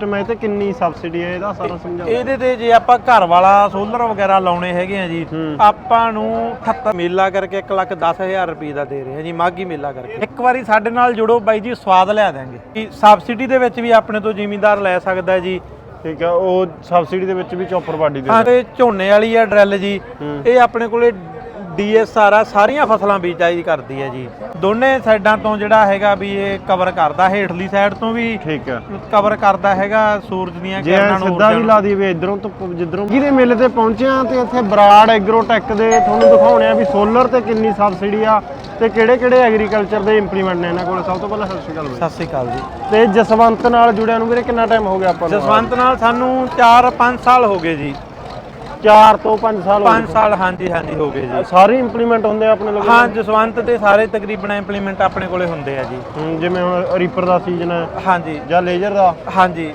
System ਹੈ ਤੇ ਕਿੰਨੀ ਸਬਸਿਡੀ ਹੈ ਇਹਦਾ ਸਾਰਾ ਸਮਝਾਓ ਇਹਦੇ ਤੇ ਜੇ ਆਪਾਂ ਘਰ ਵਾਲਾ ਸੋਲਰ ਵਗੈਰਾ ਲਾਉਣੇ ਹੈਗੇ ਆ ਜੀ। ਆਪਾਂ ਨੂੰ 78 ਮੇਲਾ ਕਰਕੇ 1 ਲੱਖ 10000 ਰੁਪਏ ਦਾ ਦੇ ਰਹੇ ਆ ਜੀ ਮਾਗੀ ਮੇਲਾ ਕਰਕੇ। ਇੱਕ ਵਾਰੀ ਸਾਡੇ ਨਾਲ ਜੁੜੋ ਬਾਈ ਜੀ ਸਵਾਦ ਲਿਆ ਦਾਂਗੇ ਕਿ ਸਬਸਿਡੀ ਦੇ ਵਿੱਚ ਵੀ ਆਪਣੇ ਤੋਂ ਜ਼ਿਮੀਂਦਾਰ ਲੈ ਸਕਦਾ ਜੀ। ਠੀਕ ਹੈ ਉਹ ਸਬਸਿਡੀ ਦੇ ਵਿੱਚ ਵੀ ਚੌਪਰ ਬਾਡੀ ਦੇ ਹਾਂ ਤੇ ਝੋਨੇ ਵਾਲੀ ਆ ਡਰਿਲ ਜੀ। ਇਹ ਆਪਣੇ ਕੋਲੇ ਡੀਐਸਆਰ ਆ ਸਾਰੀਆਂ ਫਸਲਾਂ ਬੀਜਾਈ ਕਰਦੀ ਹੈ ਜੀ। ਦੋਨੇ ਸਾਈਡਾਂ ਤੋਂ ਜਿਹੜਾ ਹੈਗਾ ਵੀ ਇਹ ਕਵਰ ਕਰਦਾ ਹੇਠਲੀ ਸਾਈਡ ਤੋਂ ਵੀ ਠੀਕ ਹੈ। ਕਵਰ ਕਰਦਾ ਹੈਗਾ ਸੂਰਜ ਦੀਆਂ ਜੇ ਕਿਰਨਾਂ ਨੂੰ ਸਿੱਧਾ ਵੀ ਲਾ ਦਈਏ ਇਧਰੋਂ ਤੋਂ ਜਿੱਧਰੋਂ ਜਿਹਦੇ ਮੇਲੇ ਤੇ ਪਹੁੰਚਿਆ ਤੇ ਇੱਥੇ ਬਰਾੜ ਐਗਰੋਟੈਕ ਦੇ ਤੁਹਾਨੂੰ ਦਿਖਾਉਣੇ ਆ ਵੀ ਸੋਲਰ ਤੇ ਕਿੰਨੀ ਸਬਸਿਡੀ ਆ ਤੇ ਕਿਹੜੇ ਕਿਹੜੇ ਐਗਰੀਕਲਚਰ ਦੇ ਇੰਪਲੀਮੈਂਟ ਨੇ ਇਹਨਾਂ ਕੋਲ। ਸਭ ਤੋਂ ਪਹਿਲਾਂ ਸਤਿ ਸ਼੍ਰੀ ਅਕਾਲ ਬਾਈ। ਸਤਿ ਸ੍ਰੀ ਅਕਾਲ ਜੀ। ਤੇ ਜਸਵੰਤ ਨਾਲ ਜੁੜਿਆ ਨੂੰ ਵੀਰੇ ਕਿੰਨਾ ਟਾਈਮ ਹੋ ਗਿਆ ਆਪਾਂ ਨੂੰ? ਜਸਵੰਤ ਨਾਲ ਸਾਨੂੰ 4-5 ਸਾਲ ਹੋ ਗਏ ਜੀ। 4 ਤੋਂ 5 ਸਾਲ ਹੋ 5 ਸਾਲ ਹਾਂਜੀ ਹਾਂਜੀ ਹੋ ਗਏ ਜੀ। ਸਾਰੇ ਇੰਪਲੀਮੈਂਟ ਹੁੰਦੇ ਆ ਆਪਣੇ ਲੋਕ ਹਾਂ ਜਸਵੰਤ ਤੇ ਸਾਰੇ ਤਕਰੀਬਨ ਇੰਪਲੀਮੈਂਟ ਆਪਣੇ ਕੋਲੇ ਹੁੰਦੇ ਆ ਜੀ। ਜਿਵੇਂ ਹੁਣ ਰੀਪਰ ਦਾ ਸੀਜ਼ਨ ਹੈ ਹਾਂਜੀ। ਜਾਂ ਲੇਜ਼ਰ ਦਾ? ਹਾਂਜੀ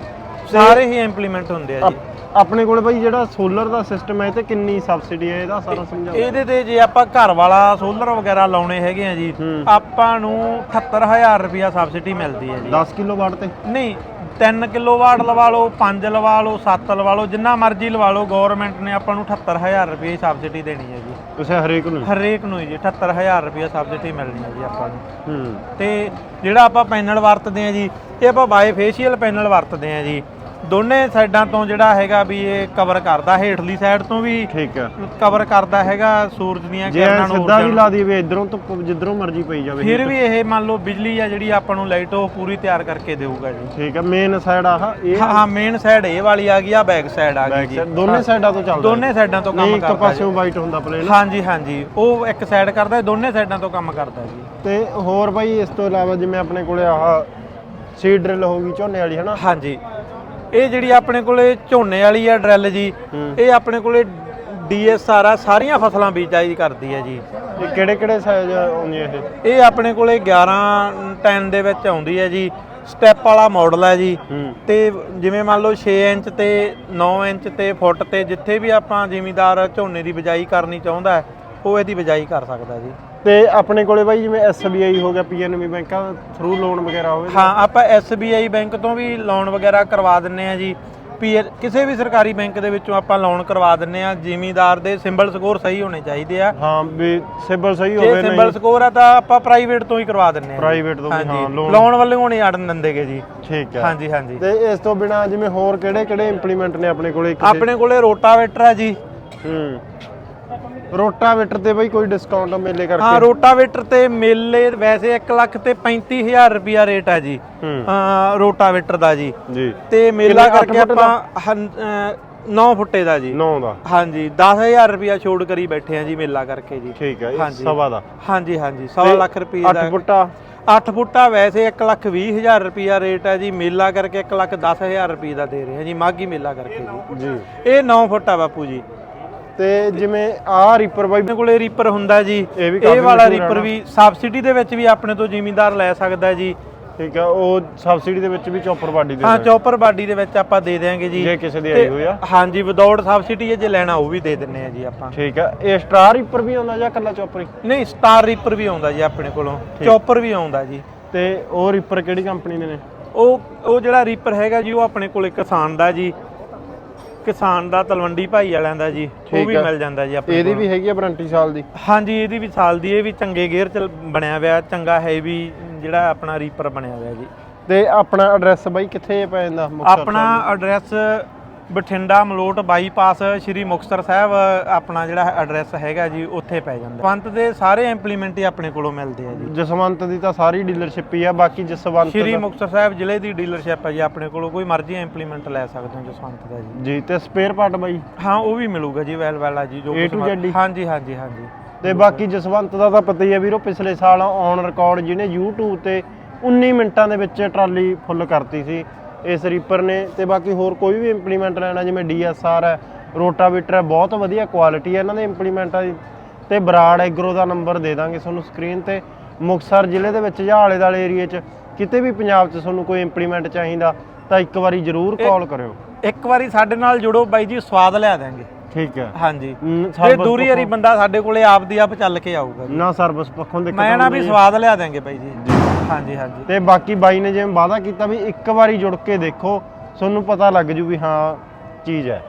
ਸਾਰੇ ਹੀ ਇੰਪਲੀਮੈਂਟ ਹੁੰਦੇ ਆ ਜੀ। ਆਪ- ਆਪਣੇ ਕੋਲ ਬਾਈ ਜਿਹੜਾ ਸੋਲਰ ਦਾ ਸਿਸਟਮ ਹੈ ਤੇ ਕਿੰਨੀ ਸਬਸਿਡੀ ਹੈ ਇਹਦਾ ਸਾਰਾ ਸਮਝਾਓ। ਇਹਦੇ ਤੇ ਜੇ ਆਪਾਂ ਘਰ ਵਾਲਾ ਸੋਲਰ ਵਗੈਰਾ ਲਾਉਣੇ ਹੈਗੇ ਆ ਜੀ। ਆਪਾਂ ਨੂੰ 78000 ਰੁਪਿਆ ਸਬਸਿਡੀ ਮਿਲਦੀ ਹੈ ਜੀ। 10 ਕਿਲੋ ਵਾਟ ਤੇ? ਨਹੀਂ 3 ਕਿਲੋਵਾਟ ਲਵਾ ਲਓ 5 ਲਵਾ ਲਓ 7 ਲਵਾ ਲਓ ਜਿੰਨਾ ਮਰਜ਼ੀ ਲਵਾ ਲਓ ਗਵਰਨਮੈਂਟ ਨੇ ਆਪਾਂ ਨੂੰ 78000 ਰੁਪਏ ਸਬਸਿਡੀ ਦੇਣੀ ਹੈ ਜੀ। ਉਸੇ ਹਰੇਕ ਨੂੰ ਹਰੇਕ ਨੂੰ ਜੀ 78000 ਰੁਪਏ ਸਬਸਿਡੀ ਮਿਲਣੀ ਹੈ ਜੀ ਆਪਾਂ ਨੂੰ। ਹੂੰ। ਤੇ ਜਿਹੜਾ ਆਪਾਂ ਪੈਨਲ ਵਰਤਦੇ ਆ ਜੀ ਇਹ ਆਪਾਂ ਬਾਈ ਫੇਸ਼ੀਅਲ ਪੈਨਲ ਵਰਤਦੇ ਆ ਜੀ। ਦੋਨੇ ਸਾਈਡਾਂ ਤੋਂ ਜਿਹੜਾ ਹੈਗਾ ਵੀ ਇਹ ਕਵਰ ਕਰਦਾ ਹੇਠਲੀ ਸਾਈਡ ਤੋਂ ਵੀ ਠੀਕ ਹੈ। ਕਵਰ ਕਰਦਾ ਹੈਗਾ ਸੂਰਜ ਦੀਆਂ ਜੇ ਕਿਰਨਾਂ ਨੂੰ ਸਿੱਧਾ ਵੀ ਲਾ ਦਈਏ ਇਧਰੋਂ ਤੋਂ ਜਿੱਧਰੋਂ ਮਰਜ਼ੀ ਪਈ ਜਾਵੇ ਫਿਰ ਵੀ ਇਹ ਮੰਨ ਲਓ ਬਿਜਲੀ ਆ ਜਿਹੜੀ ਆਪਾਂ ਨੂੰ ਲਾਈਟ ਉਹ ਪੂਰੀ ਤਿਆਰ ਕਰਕੇ ਦੇਊਗਾ ਜੀ। ਠੀਕ ਹੈ ਮੇਨ ਸਾਈਡ ਆਹ ਇਹ ਹਾਂ ਹਾਂ ਮੇਨ ਸਾਈਡ ਇਹ ਵਾਲੀ ਆ ਗਈ ਆ ਬੈਕ ਸਾਈਡ ਆ ਗਈ ਜੀ। ਦੋਨੇ ਸਾਈਡਾਂ ਤੋਂ ਚੱਲਦਾ ਦੋਨੇ ਸਾਈਡਾਂ ਤੋਂ ਕੰਮ ਇੱਕ ਕਰਦਾ ਜੀ। ਪਾਸਿਓਂ ਵਾਈਟ ਹੁੰਦਾ ਪਲੇਨ ਹਾਂਜੀ ਹਾਂਜੀ ਉਹ ਇੱਕ ਸਾਈਡ ਕਰਦਾ ਦੋਨੇ ਸਾਈਡਾਂ ਤੋਂ ਕੰਮ ਕਰਦਾ ਜੀ। ਤੇ ਹੋਰ ਬਾਈ ਇਸ ਤੋਂ ਇਲਾਵਾ ਜਿਵੇਂ ਆਪਣੇ ਕੋਲੇ ਆਹ ਸੀਡ ਡਰਿਲ ਹੋ ਗਈ ਝੋਨੇ ਵਾਲੀ ਹਨਾ? ਹਾਂਜੀ। ਇਹ ਜਿਹੜੀ ਆਪਣੇ ਕੋਲੇ ਝੋਨੇ ਵਾਲੀ ਆ ਡਰਿਲ ਜੀ ਹੂੰ। ਇਹ ਆਪਣੇ ਕੋਲੇ ਡੀਐਸਆਰ ਆ ਸਾਰੀਆਂ ਫਸਲਾਂ ਬੀਜਾਈ ਕਰਦੀ ਹੈ ਜੀ। ਇਹ ਕਿਹੜੇ ਕਿਹੜੇ ਸਾਈਜ਼ ਆਉਂਦੀ ਇਹ? ਇਹ ਆਪਣੇ ਕੋਲੇ 11 10 ਦੇ ਵਿੱਚ ਆਉਂਦੀ ਹੈ ਜੀ। ਸਟੈਪ ਵਾਲਾ ਮਾਡਲ ਹੈ ਜੀ। ਹੂੰ। ਤੇ ਜਿਵੇਂ ਮੰਨ ਲਓ 6 ਇੰਚ ਤੇ 9 ਇੰਚ ਤੇ ਫੁੱਟ ਤੇ ਜਿੱਥੇ ਵੀ ਆਪਾਂ ਜ਼ਿਮੀਦਾਰ ਝੋਨੇ ਦੀ ਬਿਜਾਈ ਕਰਨੀ ਚਾਹੁੰਦਾ ਹੈ, ਉਹ ਇਹਦੀ ਬਿਜਾਈ ਕਰ ਸਕਦਾ ਜੀ। ਤੇ ਆਪਣੇ ਕੋਲੇ ਬਾਈ ਜਿਵੇਂ SBI ਹੋ ਗਿਆ PNB ਬੈਂਕਾਂ ਥਰੂ ਲੋਨ ਵਗੈਰਾ ਹੋਵੇ ਹਾਂ ਆਪਾਂ SBI ਬੈਂਕ ਤੋਂ ਵੀ ਲੋਨ ਵਗੈਰਾ ਕਰਵਾ ਦਿੰਨੇ ਆ ਜੀ। ਪੀ ਕਿਸੇ ਵੀ ਸਰਕਾਰੀ ਬੈਂਕ ਦੇ ਵਿੱਚੋਂ ਆਪਾਂ ਲੋਨ ਕਰਵਾ ਦਿੰਨੇ ਆ। ਜ਼ਿਮੀਦਾਰ ਦੇ ਸਿੰਬਲ ਸਕੋਰ ਸਹੀ ਹੋਣੇ ਚਾਹੀਦੇ ਆ। ਹਾਂ ਵੀ ਸਿਬਲ ਸਹੀ ਜੇ ਹੋਵੇ ਸਿੰਬਲ ਨਹੀਂ। ਸਕੋਰ ਆ ਤਾਂ ਆਪਾਂ ਪ੍ਰਾਈਵੇਟ ਤੋਂ ਹੀ ਕਰਵਾ ਦਿੰਨੇ ਆ। Private ਤੋਂ ਵੀ, ਹਾਂ, ਲੋਨ ਵੱਲੋਂ ਨਹੀਂ ਅੜਨ ਦਿੰਦੇਗੇ ਜੀ। ਠੀਕ ਹੈ ਹਾਂਜੀ ਹਾਂਜੀ। ਤੇ ਇਸ ਤੋਂ ਬਿਨਾ ਜਿਵੇਂ ਹੋਰ ਕਿਹੜੇ ਕਿਹੜੇ ਇੰਪਲੀਮੈਂਟ ਨੇ ਆਪਣੇ ਕੋਲੇ ਆਪਣੇ ਕੋਲੇ ਰੋਟਾਵੇਟਰ ਹੈ ਜੀ। ਹੂੰ। ਰੋਟਾਵੇਟਰ ਤੇ ਬਾਈ ਕੋਈ ਡਿਸਕਾਊਂਟ ਮੇਲੇ ਹਾਂ ਕਰਕੇ ਰੋਟਾਵੇਟਰ ਤੇ ਮੇਲੇ ਵੈਸੇ 1 ਲੱਖ ਤੇ 35000 ਰੁਪਿਆ ਰੇਟ ਹੈ ਜੀ। ਹੂੰ। ਰੋਟਾਵੇਟਰ ਦਾ ਜੀ। ਜੀ। ਤੇ ਮੇਲਾ ਕਰਕੇ? ਆਪਾਂ 9 ਫੁੱਟੇ ਦਾ ਜੀ। 9 ਦਾ। ਹਾਂਜੀ 10000 ਰੁਪਿਆ ਛੋੜ ਕਰੀ ਬੈਠੇ ਆ ਜੀ ਮੇਲਾ ਕਰਕੇ ਜੀ। ਠੀਕ ਹੈ ਹਾਂਜੀ। ਸਵਾ ਦਾ। ਹਾਂਜੀ ਹਾਂਜੀ 100 ਲੱਖ ਰੁਪਏ 8 ਦਾ। ਫੁੱਟਾ? 8 ਫੁੱਟਾ ਵੈਸੇ 1 ਲੱਖ 20 ਹਜ਼ਾਰ ਰੁਪਿਆ ਰੇਟ ਹੈ ਜੀ ਮੇਲਾ ਕਰਕੇ 1 ਲੱਖ 10 ਹਜ਼ਾਰ ਰੁਪਏ ਦਾ ਦੇ ਰਹੇ ਆ ਜੀ ਮਾਗੀ ਮੇਲਾ ਕਰਕੇ ਜੀ। ਜੀ। ਇਹ 9 ਫੁੱਟਾ ਬਾਪੂ ਜੀ। ਤੇ ਜਿਵੇਂ ਆਹ ਰੀਪਰ ਬਾਈ ਆਪਣੇ ਕੋਲੇ ਰੀਪਰ ਹੁੰਦਾ ਜੀ। ਇਹ ਵੀ ਕਾਫੀ ਇਹ ਵਾਲਾ ਮਸ਼ਹੂਰ ਰੀਪਰ ਨਾ। ਵੀ ਸਬਸਿਡੀ ਦੇ ਵਿੱਚ ਵੀ ਆਪਣੇ ਤੋਂ ਜ਼ਿਮੀਂਦਾਰ ਲੈ ਸਕਦਾ ਹੈ ਜੀ। ਠੀਕ ਹੈ ਉਹ ਸਬਸਿਡੀ ਦੇ ਵਿੱਚ ਵੀ ਚੌਪਰ ਬਾਡੀ ਦੇ ਹਾਂ ਦਿੰਦੇ। ਚੌਪਰ ਬਾਡੀ ਦੇ ਵਿੱਚ ਆਪਾਂ ਦੇ ਦਿਆਂਗੇ ਜੀ। ਜੇ ਕਿਸੇ ਦੀ ਤੇ ਆਈ ਹੋਈ ਆ। ਹਾਂਜੀ ਵਿਦਆਊਟ ਸਬਸਿਡੀ ਜੇ ਲੈਣਾ ਉਹ ਵੀ ਦੇ ਦਿੰਨੇ ਆ ਜੀ ਆਪਾਂ। ਠੀਕ ਹੈ ਇਹ ਸਟਾਰ ਰੀਪਰ ਵੀ ਆਉਂਦਾ ਜਾਂ ਕੱਲਾ ਚੌਪਰ ਹੀ? ਨਹੀਂ ਸਟਾਰ ਰੀਪਰ ਵੀ ਆਉਂਦਾ ਜੀ ਆਪਣੇ ਕੋਲੋਂ। ਚੌਪਰ ਵੀ ਆਉਂਦਾ ਜੀ। ਤੇ ਉਹ ਰੀਪਰ ਕਿਹੜੀ ਕੰਪਨੀ ਦੇ ਨੇ? ਉਹ ਉਹ ਜਿਹੜਾ ਰੀਪਰ ਹੈਗਾ ਜੀ ਉਹ ਆਪਣੇ ਕੋਲੇ ਕਿਸਾਨ ਦਾ ਜੀ। ਕਿਸਾਨ ਦਾ ਤਲਵੰਡੀ ਭਾਈ ਵਾਲਿਆਂ ਦਾ ਜੀ ਉਹ ਵੀ ਆ। ਮਿਲ ਜਾਂਦਾ ਜੀ ਆਪਣੇ ਇਹਦੀ ਵੀ ਹੈਗੀ ਆ ਵਾਰੰਟੀ ਸਾਲ ਦੀ? ਹਾਂਜੀ ਇਹਦੀ ਵੀ ਸਾਲ ਦੀ ਇਹ ਵੀ ਚੰਗੇ ਗੇਅਰ ਚ ਬਣਿਆ ਹੋਇਆ ਚੰਗਾ ਹੈਵੀ ਜਿਹੜਾ ਆਪਣਾ ਰੀਪਰ ਬਣਿਆ ਹੋਇਆ ਜੀ। ਤੇ ਆਪਣਾ ਐਡਰੈਸ ਬਾਈ ਕਿੱਥੇ ਪੈ ਜਾਂਦਾ ਮੁਕਤਸਰ ਆਪਣਾ ਐਡਰੈਸ ਬਠਿੰਡਾ ਮਲੋਟ ਬਾਈਪਾਸ ਸ਼੍ਰੀ ਮੁਕਤਸਰ ਸਾਹਿਬ ਆਪਣਾ ਜਿਹੜਾ ਐਡਰੈਸ ਹੈਗਾ ਜੀ ਉੱਥੇ ਪੈ ਜਾਂਦਾ। ਪੰਤ ਦੇ ਸਾਰੇ ਇੰਪਲੀਮੈਂਟ ਹੀ ਆਪਣੇ ਕੋਲੋਂ ਮਿਲਦੇ ਆ ਜੀ। ਜਸਵੰਤ ਦੀ ਤਾਂ ਸਾਰੀ ਡੀਲਰਸ਼ਿਪ ਹੀ ਆ ਬਾਕੀ ਜਸਵੰਤ ਸ਼੍ਰੀ ਮੁਕਤਸਰ ਸਾਹਿਬ ਜ਼ਿਲ੍ਹੇ ਦੀ ਡੀਲਰਸ਼ਿਪ ਹੈ ਜੀ ਆਪਣੇ ਕੋਲੋਂ ਕੋਈ ਮਰਜ਼ੀ ਇੰਪਲੀਮੈਂਟ ਲੈ ਸਕਦੇ ਹੋ ਜਸਵੰਤ ਦਾ ਜੀ। ਜੀ ਤੇ ਸਪੇਅਰ ਪਾਰਟ ਬਾਈ? ਹਾਂ ਉਹ ਵੀ ਮਿਲੂਗਾ ਜੀ ਵੈਲ ਵੈਲ ਆ ਜੀ ਜੋ A to Z? ਹਾਂਜੀ ਹਾਂਜੀ ਹਾਂਜੀ। ਤੇ ਬਾਕੀ ਜਸਵੰਤ ਦਾ ਤਾਂ ਪਤਾ ਹੀ ਆ ਵੀਰੋ ਪਿਛਲੇ ਸਾਲ ਔਨ ਰਿਕਾਰਡ ਜਿਹਨੇ YouTube ਤੇ 19 ਮਿੰਟਾਂ ਦੇ ਵਿੱਚ ਟਰਾਲੀ ਫੁੱਲ ਕਰਤੀ ਸੀ। ਇਸ ਰੀਪਰ ਨੇ ਤੇ ਬਾਕੀ ਹੋਰ ਕੋਈ ਵੀ ਇੰਪਲੀਮੈਂਟ ਲੈਣਾ ਜਿਵੇਂ DSR ਹੈ ਰੋਟਾਵੇਟਰ ਹੈ ਬਹੁਤ ਵਧੀਆ ਕੁਆਲਿਟੀ ਹੈ ਇਹਨਾਂ ਦੇ ਇੰਪਲੀਮੈਂਟਾਂ ਦੀ। ਤੇ ਬਰਾੜ ਐਗਰੋ ਦਾ ਨੰਬਰ ਦੇ ਦਾਂਗੇ ਤੁਹਾਨੂੰ ਸਕਰੀਨ ਤੇ। ਮੁਕਤਸਰ ਜ਼ਿਲ੍ਹੇ ਦੇ ਵਿੱਚ ਜਾਂ ਆਲੇ ਦਾਲੇ ਏਰੀਏ 'ਚ ਕਿਤੇ ਵੀ ਪੰਜਾਬ 'ਚ ਤੁਹਾਨੂੰ ਕੋਈ ਇੰਪਲੀਮੈਂਟ ਚਾਹੀਦਾ ਤਾਂ ਇੱਕ ਵਾਰੀ ਜ਼ਰੂਰ ਕਾਲ ਕਰਿਓ। ਇੱਕ ਵਾਰੀ ਸਾਡੇ ਨਾਲ ਜੁੜੋ ਬਾਈ ਜੀ ਸਵਾਦ ਲਿਆ ਦਾਂਗੇ ਠੀਕ ਹੈ। ਹਾਂਜੀ। ਤੇ ਦੂਰੀ ਹਰੀ ਬੰਦਾ ਸਾਡੇ ਕੋਲੇ ਆਪ ਦੀ ਆਪ ਚੱਲ ਕੇ ਆਊਗਾ ਨਾ ਸਰਵਿਸ ਪੱਖੋਂ ਦਿੱਕਤ ਮੈਂ ਨਾ ਵੀ। ਸਵਾਦ ਲਿਆ ਦਾਂਗੇ ਬਾਈ ਜੀ। ਹਾਂਜੀ ਹਾਂਜੀ। ਤੇ ਬਾਕੀ ਬਾਈ ਨੇ ਜਿਵੇਂ ਵਾਅਦਾ ਕੀਤਾ ਵੀ ਇੱਕ ਵਾਰੀ ਜੁੜ ਕੇ ਦੇਖੋ, ਤੁਹਾਨੂੰ ਪਤਾ ਲੱਗ ਜੂ ਵੀ ਹਾਂ, ਚੀਜ਼ ਹੈ।